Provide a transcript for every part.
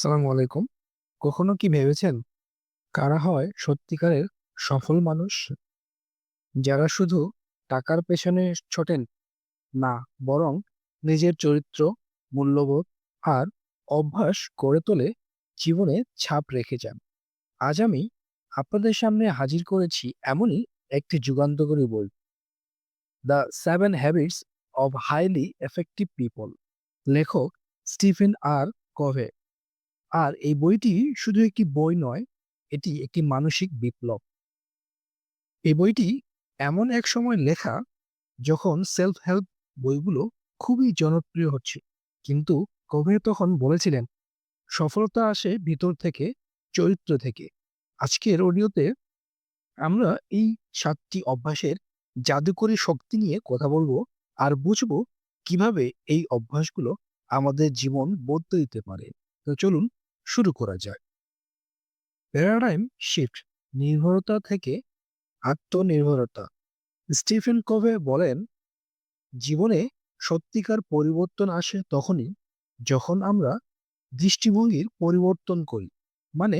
সালামু আলাইকুম। কখনো কি ভেবেছেন, কারা হয় সত্যিকারের সফল মানুষ? যারা শুধু টাকার পেছনে ছোটেন না, বরং নিজের চরিত্র, মূল্যবোধ আর অভ্যাস গড়ে তোলে জীবনে ছাপ রেখে যান। আজ আমি আপনাদের সামনে হাজির করেছি এমনই একটি যুগান্তকারী বই। The seven habits of highly effective people. লেখক স্টিফেন আর কভে। আর এই বইটি শুধু একটি বই নয়, এটি একটি মানসিক বিপ্লব। এই বইটি এমন এক সময় লেখা যখন সেলফ হেল্প বইগুলো খুবই জনপ্রিয় হচ্ছে। কিন্তু কভে তখন বলেছিলেন, সফলতা আসে ভিতর থেকে, চরিত্র থেকে। আজকের অডিওতে আমরা এই সাতটি অভ্যাসের জাদুকরী শক্তি নিয়ে কথা বলব আর বুঝব কীভাবে এই অভ্যাসগুলো আমাদের জীবন বদলে দিতে পারে। তো চলুন শুরু করা যায়। প্যারাডাইম শিফট নির্ভরতা থেকে আত্মনির্ভরতা। স্টিফেন কভে বলেন, জীবনে সত্যিকার পরিবর্তন আসে তখনই যখন আমরা দৃষ্টিভঙ্গির পরিবর্তন করি। মানে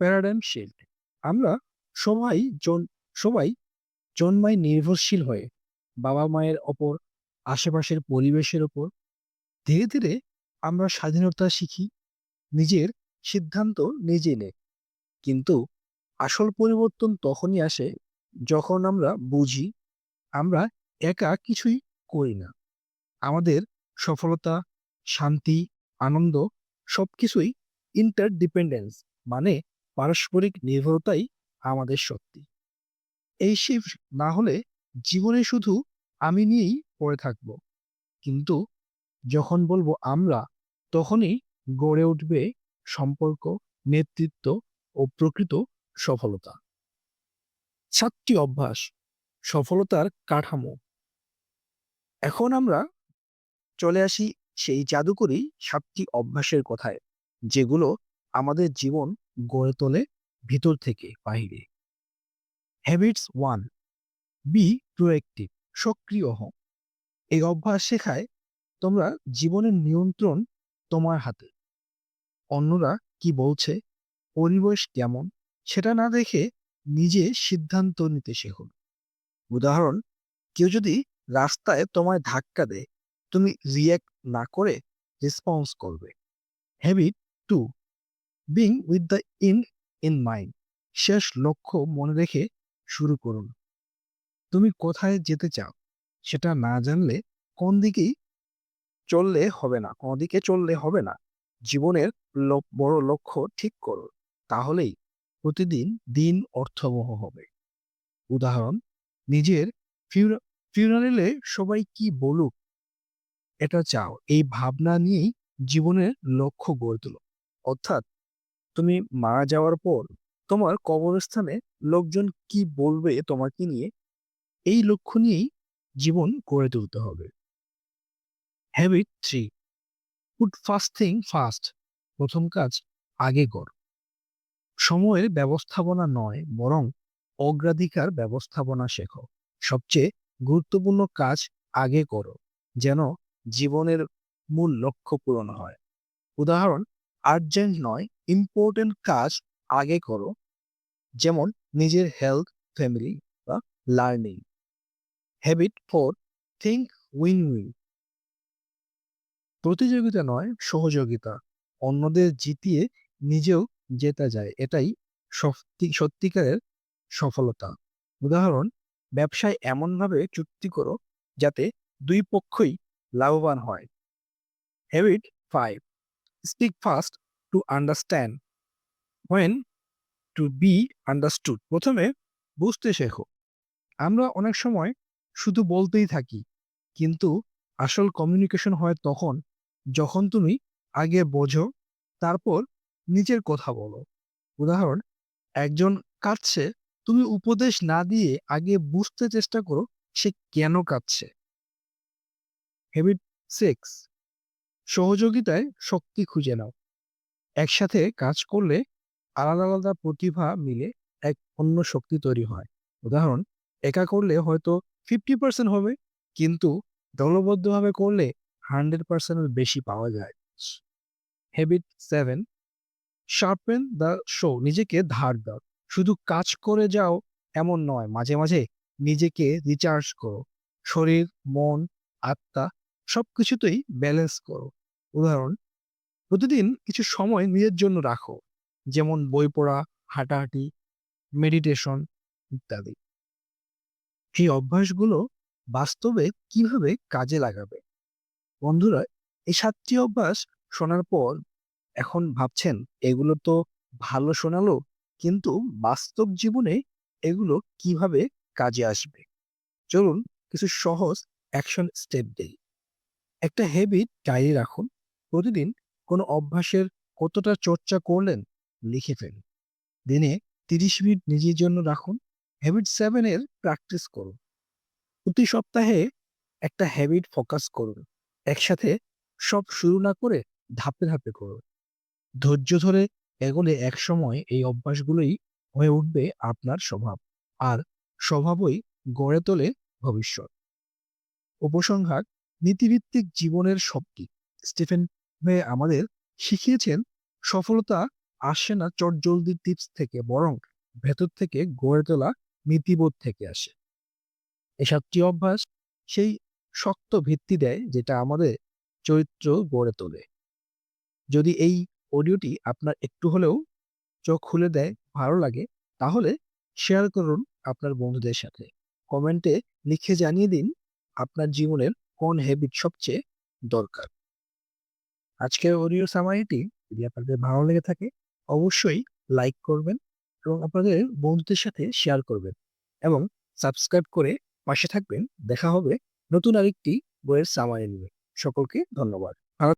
প্যারাডাইম শিফট আমরা সবাই জন, সবাই জন্মায় নির্ভরশীল হয়ে বাবা মায়ের ওপর, আশেপাশের পরিবেশের ওপর। ধীরে ধীরে আমরা স্বাধীনতা শিখি, নিজের সিদ্ধান্ত নিজে নেয় কিন্তু আসল পরিবর্তন তখনই আসে যখন আমরা বুঝি আমরা একা কিছুই করি না। আমাদের সফলতা, শান্তি, আনন্দ সবকিছুই ইন্টারডিপেন্ডেন্স মানে পারস্পরিক নির্ভরতাই আমাদের শক্তি। এই শিফট না হলে জীবনে শুধু আমি নিয়েই পড়ে থাকব। কিন্তু যখন বলব আমরা, তখনই গড়ে উঠবে সম্পর্ক, নেতৃত্ব ও প্রকৃত সফলতা। সাতটি অভ্যাস, সফলতার কাঠামো। এখন আমরা চলে আসি সেই জাদুকরি সাতটি অভ্যাসের কথায়, যেগুলো আমাদের জীবন গড়ে তোলে ভিতর থেকে বাহিরে। হ্যাবিটস ওয়ান বি প্রোয়েক্টিভ সক্রিয় হও। এই অভ্যাস শেখায় তোমরা জীবনের নিয়ন্ত্রণ তোমার হাতে। অন্যরা কি বলছে, পরিবেশ কেমন, সেটা না দেখে নিজে সিদ্ধান্ত নিতে শেখুন উদাহরণ, কেউ যদি রাস্তায় তোমায় ধাক্কা দেয়, তুমি রিয়্যাক্ট না করে রেসপন্স করবে। Habit two begin with the end in mind শেষ লক্ষ্য মনে রেখে শুরু করুন। তুমি কোথায় যেতে চাও, সেটা না জানলে কোন দিকেই চললে হবে না, কোন দিকে চললে হবে না। জীবনের বড় লক্ষ্য ঠিক করো, তাহলেই প্রতিদিন দিন অর্থবহ হবে। উদাহরণ, নিজের ফিউনারেলে সবাই কি বলুক, এটা চাও, এই ভাবনা নিয়েই জীবনের লক্ষ্য গড়ে তোলো। অর্থাৎ তুমি মারা যাওয়ার পর তোমার কবরস্থানে লোকজন কি বলবে তোমাকে নিয়ে, এই লক্ষ্য নিয়েই জীবন গড়ে তুলতে হবে। Habit three put first thing first প্রথম কাজ, আগে কর। সময়ের ব্যবস্থাপনা নয়, বরং অগ্রাধিকার ব্যবস্থাপনা শেখো। সবচেয়ে গুরুত্বপূর্ণ কাজ, আগে করো, যেন জীবনের মূল লক্ষ্য পূরণ হয়। উদাহরণ আর্জেন্ট নয় ইম্পর্টেন্ট কাজ, আগে করো। যেমন, নিজের হেলথ ফ্যামিলি বা learning habit four think win win প্রতিযোগিতা নয়, সহযোগিতা। অন্যদের জিতিয়ে নিজেও জেতা যায়, এটাই সত্যি, সত্যিকারের সফলতা। উদাহরণ, ব্যবসায় এমনভাবে চুক্তি করো যাতে দুই পক্ষই লাভবান হয়। Habit five speak first to understand when to be understood প্রথমে বুঝতে শেখো। আমরা অনেক সময় শুধু বলতেই থাকি, কিন্তু আসল কমিউনিকেশন হয় তখন যখন তুমি আগে বোঝো, তারপর নিজের কথা বলো। উদাহরণ, একজন কাঁদছে, তুমি উপদেশ না দিয়ে আগে বুঝতে চেষ্টা করো সে কেন কাঁদছে। হ্যাবিট সিক্স সহযোগিতায় শক্তি খুঁজে নাও। একসাথে কাজ করলে আলাদা আলাদা প্রতিভা মিলে এক অন্য শক্তি তৈরি হয়। উদাহরণ, একা করলে হয়তো ফিফটি পার্সেন্ট হবে, কিন্তু দলবদ্ধভাবে করলে হান্ড্রেড পার্সেন্টের বেশি পাওয়া যায়। Habit seven sharpen the saw নিজেকে ধার দাও। শুধু কাজ করে যাও, এমন নয়, মাঝে মাঝে নিজেকে রিচার্জ করো। শরীর, মন, আত্মা, সবকিছুতেই ব্যালেন্স করো। উদাহরণ, প্রতিদিন কিছু সময় নিজের জন্য রাখো, যেমন বই পড়া, হাঁটাহাঁটি মেডিটেশন ইত্যাদি। এই অভ্যাসগুলো বাস্তবে কীভাবে কাজে লাগাবে? বন্ধুরা, এই সাতটি অভ্যাস শোনার পর এখন ভাবছেন, এগুলো তো ভালো শোনালো, কিন্তু বাস্তব জীবনে এগুলো কীভাবে কাজে আসবে? চলুন কিছু সহজ অ্যাকশন স্টেপ দেই। একটা হ্যাবিট ডায়েরি রাখুন, প্রতিদিন কোনো অভ্যাসের কতটা চর্চা করলেন লিখে ফেলুন। দিনে তিরিশ মিনিট নিজের জন্য রাখুন হ্যাবিট সেভেনের প্র্যাকটিস করুন। প্রতি সপ্তাহে একটা হ্যাবিট ফোকাস করুন। একসাথে সব শুরু না করে ধাপে ধাপে করুন ধৈর্য ধরে এগোলে একসময় এই অভ্যাসগুলোই হয়ে উঠবে আপনার স্বভাব আর স্বভাবই গড়ে তোলে ভবিষ্যৎ। উপসংহার, নীতিভিত্তিক জীবনের শক্তি। স্টিফেন হয়ে আমাদের শিখিয়েছেন, সফলতা আসে না চটজলদি টিপস থেকে, বরং ভেতর থেকে গড়ে তোলা নীতিবোধ থেকে আসে। এই সাতটি অভ্যাস সেই শক্ত ভিত্তি দেয় যেটা আমাদের চরিত্র গড়ে তোলে। যদি এই অডিওটি আপনার একটু হলেও চোখ খুলে দেয়, ভালো লাগে, তাহলে শেয়ার করুন আপনার বন্ধুদের সাথে। কমেন্টে লিখে জানিয়ে দিন আপনার জীবনের কোন হ্যাবিট সবচেয়ে দরকার। আজকের অডিও সামারিটি যদি আপনাদের ভালো লেগে থাকে, অবশ্যই লাইক করবেন এবং আপনাদের বন্ধুদের সাথে শেয়ার করবেন এবং সাবস্ক্রাইব করে পাশে থাকবেন। দেখা হবে নতুন আরেকটি বইয়ের সামারি নিয়ে সকলকে ধন্যবাদ।